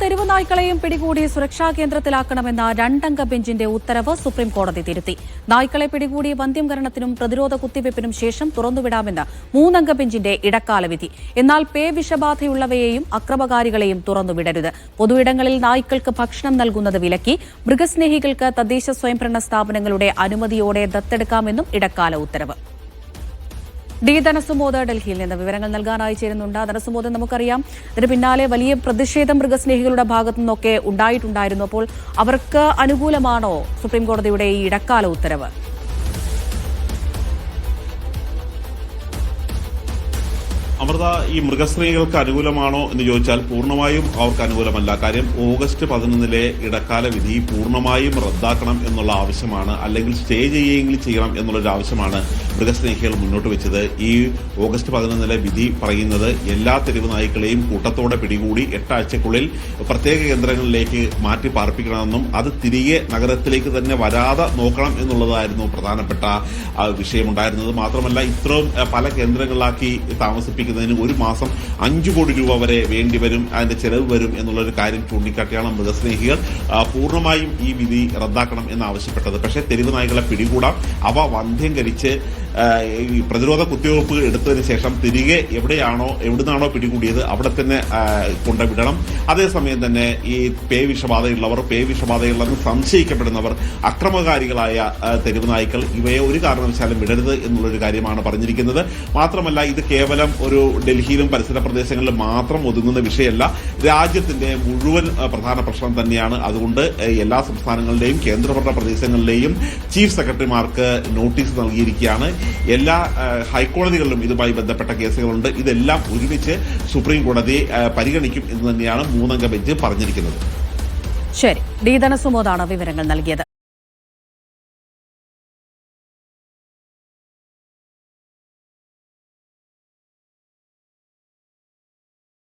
തെരുവ് നായ്ക്കളെയും പിടികൂടി സുരക്ഷാ കേന്ദ്രത്തിലാക്കണമെന്ന രണ്ടംഗ ബെഞ്ചിന്റെ ഉത്തരവ് സുപ്രീം കോടതി തിരുത്തി. നായ്ക്കളെ പിടികൂടി വന്ധ്യംകരണത്തിനും പ്രതിരോധ കുത്തിവയ്പ്പിനും ശേഷം തുറന്നുവിടാമെന്ന് മൂന്നംഗ ബെഞ്ചിന്റെ ഇടക്കാല വിധി. എന്നാൽ പേ വിഷബാധയുള്ളവയെയും അക്രമകാരികളെയും തുറന്നുവിടരുത്. പൊതുയിടങ്ങളിൽ നായ്ക്കൾക്ക് ഭക്ഷണം നൽകുന്നത് വിലക്കി മൃഗസ്നേഹികൾക്ക് തദ്ദേശ സ്വയംഭരണ സ്ഥാപനങ്ങളുടെ അനുമതിയോടെ ദത്തെടുക്കാമെന്നും ഇടക്കാല ഉത്തരവ്. ഡി ധനസുമോദ് ഡൽഹിയിൽ നിന്ന് വിവരങ്ങൾ നൽകാനായി ചേരുന്നുണ്ട്. ധനസുമോദ് നമുക്കറിയാം ഇതിന് പിന്നാലെ വലിയ പ്രതിഷേധം മൃഗസ്നേഹികളുടെ ഭാഗത്തു നിന്നൊക്കെ ഉണ്ടായിട്ടുണ്ടായിരുന്നു. അപ്പോൾ അവർക്ക് അനുകൂലമാണോ സുപ്രീം കോടതിയുടെ ഈ ഇടക്കാല ഉത്തരവ്? അമൃത ഈ മൃഗസ്നേഹികൾക്ക് അനുകൂലമാണോ എന്ന് ചോദിച്ചാൽ പൂർണമായും അവർക്ക് അനുകൂലമല്ല. കാര്യം ഓഗസ്റ്റ് പതിനൊന്നിലെ ഇടക്കാല വിധി പൂർണമായും റദ്ദാക്കണം എന്നുള്ള ആവശ്യമാണ്. അല്ലെങ്കിൽ സ്റ്റേ ചെയ്യുകയെങ്കിലും ചെയ്യണം എന്നുള്ളൊരു ആവശ്യമാണ് മൃഗസ്നേഹികൾ മുന്നോട്ട് വെച്ചത്. ഈ ഓഗസ്റ്റ് പതിനൊന്നിലെ വിധി പറയുന്നത് എല്ലാ തെരുവ് നായ്ക്കളെയും കൂട്ടത്തോടെ പിടികൂടി എട്ടാഴ്ചക്കുള്ളിൽ പ്രത്യേക കേന്ദ്രങ്ങളിലേക്ക് മാറ്റി പാർപ്പിക്കണമെന്നും അത് തിരികെ നഗരത്തിലേക്ക് തന്നെ വരാതെ നോക്കണം എന്നുള്ളതായിരുന്നു പ്രധാനപ്പെട്ട വിഷയമുണ്ടായിരുന്നത്. മാത്രമല്ല ഇത്രയും പല കേന്ദ്രങ്ങളിലാക്കി താമസിപ്പിക്കുന്നതിന് ഒരു മാസം അഞ്ചു കോടി രൂപ വരെ വേണ്ടി വരും അതിന്റെ ചെലവ് വരും എന്നുള്ളൊരു കാര്യം ചൂണ്ടിക്കാട്ടിയാണ് മൃഗസ്നേഹികൾ പൂർണമായും ഈ വിധി റദ്ദാക്കണം എന്നാവശ്യപ്പെട്ടത്. പക്ഷേ തെരുവ് നായികളെ പിടികൂടാം. അവ വന്ധ്യംകരിച്ച് ഈ പ്രതിരോധ കുത്തിവയ്പ്പ് എടുത്തതിന് ശേഷം തിരികെ എവിടെയാണോ എവിടുന്നാണോ പിടികൂടിയത് അവിടെ തന്നെ കൊണ്ടുവിടണം. അതേസമയം തന്നെ ഈ പേ വിഷബാധയുള്ളവർ പേ വിഷബാധയുള്ളവർ സംശയിക്കപ്പെടുന്നവർ അക്രമകാരികളായ തെരുവ് നായ്ക്കൾ ഇവയെ ഒരു കാരണവശാലും വിടരുത് എന്നുള്ളൊരു കാര്യമാണ് പറഞ്ഞിരിക്കുന്നത്. മാത്രമല്ല ഇത് കേവലം ഒരു ഡൽഹിയിലും പരിസര പ്രദേശങ്ങളിലും മാത്രം ഒതുങ്ങുന്ന വിഷയമല്ല. രാജ്യത്തിന്റെ മുഴുവൻ പ്രധാന പ്രശ്നം തന്നെയാണ്. അതുകൊണ്ട് എല്ലാ സംസ്ഥാനങ്ങളുടെയും കേന്ദ്രഭരണ പ്രദേശങ്ങളിലെയും ചീഫ് സെക്രട്ടറിമാർക്ക് നോട്ടീസ് നൽകിയിരിക്കുകയാണ്. എല്ലാ ഹൈക്കോടതികളിലും ഇതുമായി ബന്ധപ്പെട്ട കേസുകളുണ്ട്. ഇതെല്ലാം ഒരുമിച്ച് സുപ്രീം കോടതി പരിഗണിക്കും എന്ന് തന്നെയാണ് മൂന്നംഗ ബെഞ്ച് പറഞ്ഞിരിക്കുന്നത്. ശരി. ഡി ധനസുമോദാണ് വിവരങ്ങൾ നൽകിയത്.